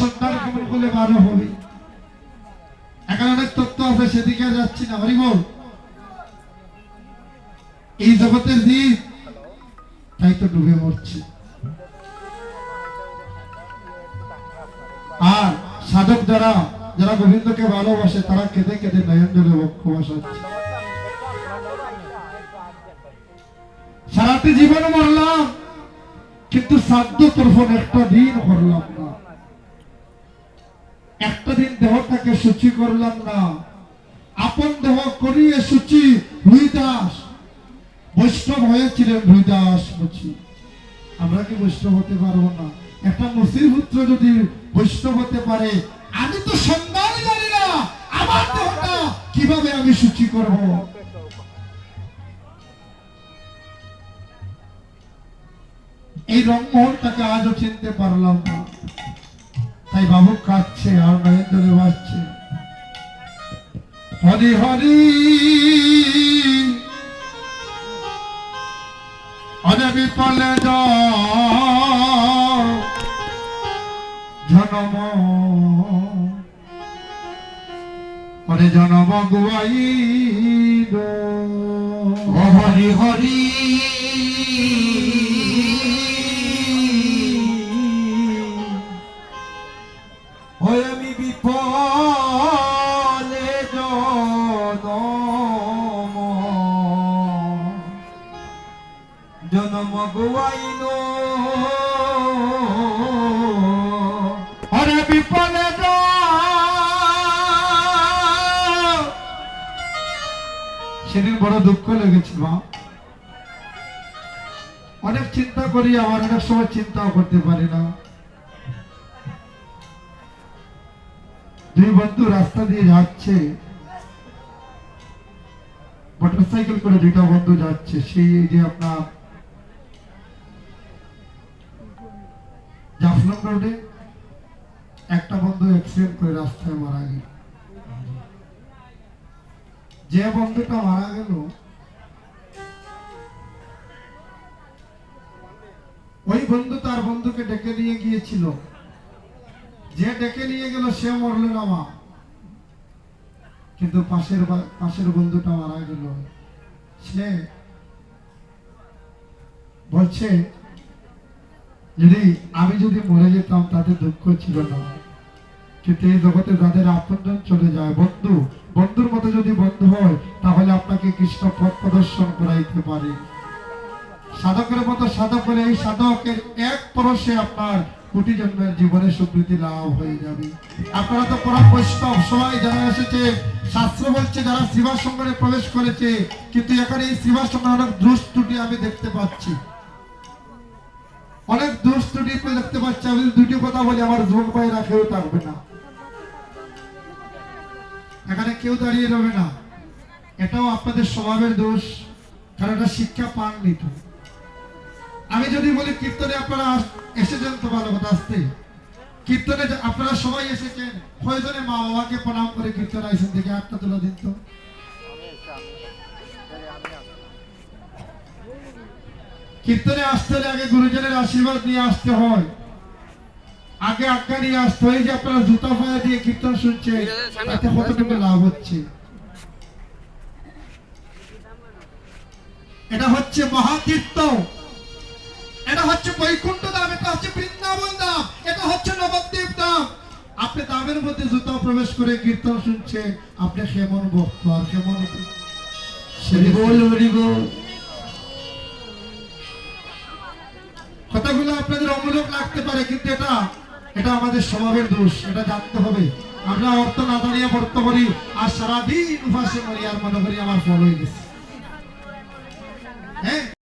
সন্তান করলে ভালো হবে। এখানে অনেক তত্ত্ব সেদিকে যাচ্ছি না। এই জগতের তাই তো ডুবে মরছে। আর সাধক যারা যারা গোবিন্দকে ভালোবাসে, তারা কেঁদে কেঁদে নয়ন জলে সারাটি জীবন মরলাম, কিন্তু সাধ্য তরফন একটা দিন করলাম। দেহটাকে সূচি করলাম না। আপন দেহ করিয়ে সূচি রুইদাস বৈষ্ণব হয়েছিলেন রুইদাস মুচি। আমরা কি বৈষ্ণব হতে পারব না? একটা মুসির পুত্র যদি বৈষ্ণব হতে পারে, আমি তো সন্ধান জানি না। আমার দেহটা কীভাবে আমি সূচি করব? এই রংমোহনটাকে আজও চিনতে পারলাম না। তাই বাবু কাঁদছে আর নরেন্দ্রে বাসছে হরি হরি। অনে বিপলে জনম। হরে জনম গুয়াই হরি হরি। হয় আমি বিপলে জনম। জনম গোয়াইন হরে বিপলে সেদিন বড় দুঃখ লেগেছে মা। অনেক চিন্তা করি, আবার অনেক সময় চিন্তাও করতে পারি না। দুই বন্ধু রাস্তা দিয়ে যাচ্ছে। মোটরসাইকেল করে দুইটা বন্ধু যাচ্ছে। সেই যে আপনার জাফলং রোডে একটা বন্ধু অ্যাক্সিডেন্ট করে রাস্তায় মারা গেল। যে বন্ধুটা মারা গেল, ওই বন্ধু তার বন্ধুকে ডেকে নিয়ে গিয়েছিল। যে ডেকে নিয়ে গেল, সে মরল না মা। কিন্তু পাশের পাশের বন্ধুটা মারা গেল। সে বলছে, যদি আমি যদি মরে যেতাম, তাতে দুঃখ ছিল না। কিন্তু এই জগতে যাদের আপনজন চলে যায়, বন্ধু, বন্ধুর মতো যদি বন্ধু হয়, তাহলে আপনাকে কৃষ্ণ পথ প্রদর্শন করাইতে পারে। সাধকের মতো সাধক হলে এই সাধকের এক পরশে আপনার কোটি জন্মের জীবনে সুকৃতি লাভ হয়ে যাবে। আপনারা তো পরম বৈষ্ণব সবাই যারা এসেছে, শাস্ত্র বলছে যারা শ্রীবাস সঙ্গনে প্রবেশ করেছে, কিন্তু এখানে এই শ্রীবাস সঙ্গে অনেক দোষ ত্রুটি আমি দেখতে পাচ্ছি। অনেক দোষ ত্রুটি দেখতে পাচ্ছি, আমি দুটি কথা বলি, আমার যুবক ভাইরা কেউ থাকবে না। এখানে কেউ দাঁড়িয়ে রবে না। এটাও আপনাদের স্বভাবের দোষ, কারণ এটা শিক্ষা পাননি তো। আমি যদি বলি, কীর্তনে আপনারা এসেছেন তো ভালো কথা আসতে? কীর্তনে আপনারা সবাই এসেছেন, কয়জনে মা বাবাকে প্রণাম করে কীর্তন আইসেন দেখে একটা তুলে দিন তো? কীর্তনে আসতে হলে আগে গুরুজনের আশীর্বাদ নিয়ে আসতে হয়। আগে আজ্ঞা নিয়ে আসতে হয় যে আপনারা জুতা ফায়া দিয়ে কীর্তন শুনছে তাতে কতটুকু লাভ হচ্ছে? এটা হচ্ছে মহাতীর্থ এটা হচ্ছে বৈকুণ্ঠ ধাম এটা হচ্ছে বৃন্দাবন ধাম এটা হচ্ছে নবদ্বীপ ধাম। আপনি দামের মধ্যে জুতা প্রবেশ করে কীর্তন শুনছেন আপনি কেমন ভক্ত আর কেমন কথাগুলো আপনাদের অমূলক লাগতে পারে কিন্তু এটা এটা আমাদের স্বভাবের দোষ এটা জানতে হবে। আমরা অর্থ না দাঁড়িয়ে বর্ত করি আর সারাদিন উপাসে করি আর মনে করি আমার ফল হয়ে গেছে। হ্যাঁ?